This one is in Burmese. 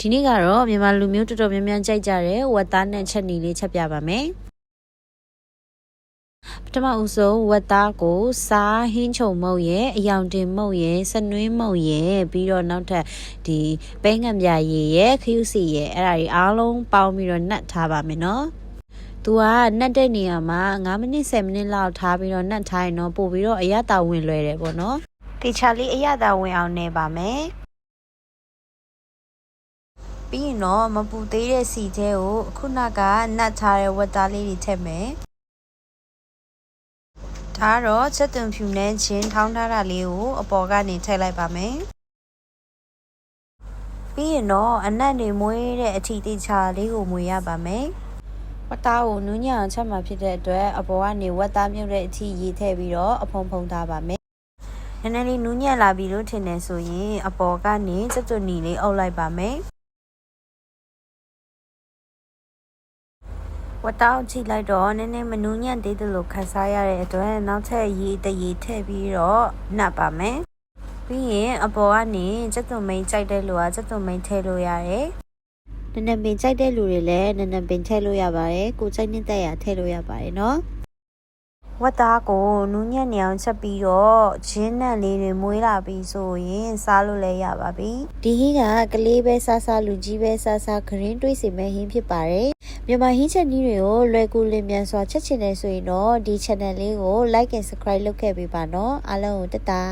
ဒီနေ့ကတော့မြန်မာလူမျိုးတော်တော်များများကြိုက်ကြတဲ့ဝက်သားနဲ့ချက်နီလေးချက်ပြပါမယ်ပထမဦးဆုံးဝက်သားကိုစားဟင်းချုံမုတ်ရဲ့အယောင်တင်မုတ်ရဲ့စနွင်းမုတ်ရဲ့ပြီးတော့နောက်ထပ်ဒီပဲငံပြရည်ရဲ့ခရုစီရဲ့အဲ့ဒါတွေအားလုံးပေါင်းပြီးတော့နှက်ထားပါမယ်နော်သူကနှက်တဲ့နေရာမှာ9မိနစ်10မိနစ်လောက်ထားပြီးတော့နှက်ထားရင်တော့ပို့ပြီးတော့အရသာဝင်လွယ်တယ်ပေါ့နော်တေချာလေးအရသာဝင်အောင်နေပါမယ် ပြီးရင်တော့မပူသေးတဲ့စီထဲကိုအခုနကနှက်ထားတဲ့ဝက်သားလေးတွေထည့်မယ်ဒါကတော့ချက်သွန်ဖြူနဲ့ချင်းထောင်းထားတာလေးကိုအပေါ်ကနေထည့်လိုက်ပါမယ်ပြီးရင်တော့အနက်တွေမွေးတဲ့အထီတေချာလေးကိုမွေရပါမယ်ဝတ်သားကိုနူးညံ့အောင်ချက်မှာဖြစ်တဲ့အတွက်အပေါ်ကနေဝတ်သားမြုပ်တဲ့အထီရေးထည့်ပြီးတော့အဖုံဖုံထားပါမယ်နည်းနည်းလေးနူးညံ့လာပြီလို့ထင်တယ်ဆိုရင်အပေါ်ကနေစက်သွနီလေးအုပ်လိုက်ပါမယ် ဝတ်တောက်ချိလိုက်တော့နည်းနည်းမနူးညံ့သေးသလိုခန်းစားရတဲ့အတွက်နောက်ထပ်ရေတရေထည့်ပြီးတော့နှပ်ပါမယ်ပြီးရင်အပေါ်ကနေစက်သွမိန်ကြိုက်တဲ့လူကစက်သွမိန်ထည့်လို့ရတယ်နည်းနည်းပင်ကြိုက်တဲ့လူတွေလည်းနည်းနည်းပင်ထည့်လို့ရပါတယ်ကိုကြိုက်နေတဲ့ရာထည့်လို့ရပါတယ်နော်ဝတ်သားကိုနူးညံ့နေအောင်ချက်ပြီးတော့ဂျင်းနံလေးတွေမွေးလာပြီဆိုရင်စားလို့လည်းရပါပြီဒီဟင်းကကလေးပဲစားစားလူကြီးပဲစားစားဂရင်းတွေးစီမဲ့ဟင်းဖြစ်ပါတယ် မြန်မာဟင်းချက်နည်းတွေကိုလွယ်ကူလင်မြန်စွာချက်ချင်တယ်ဆိုရင်တော့ဒီ channel လေးကို like and subscribe လုပ်ခဲ့ပေးပါနော်အားလုံးကိုတတာ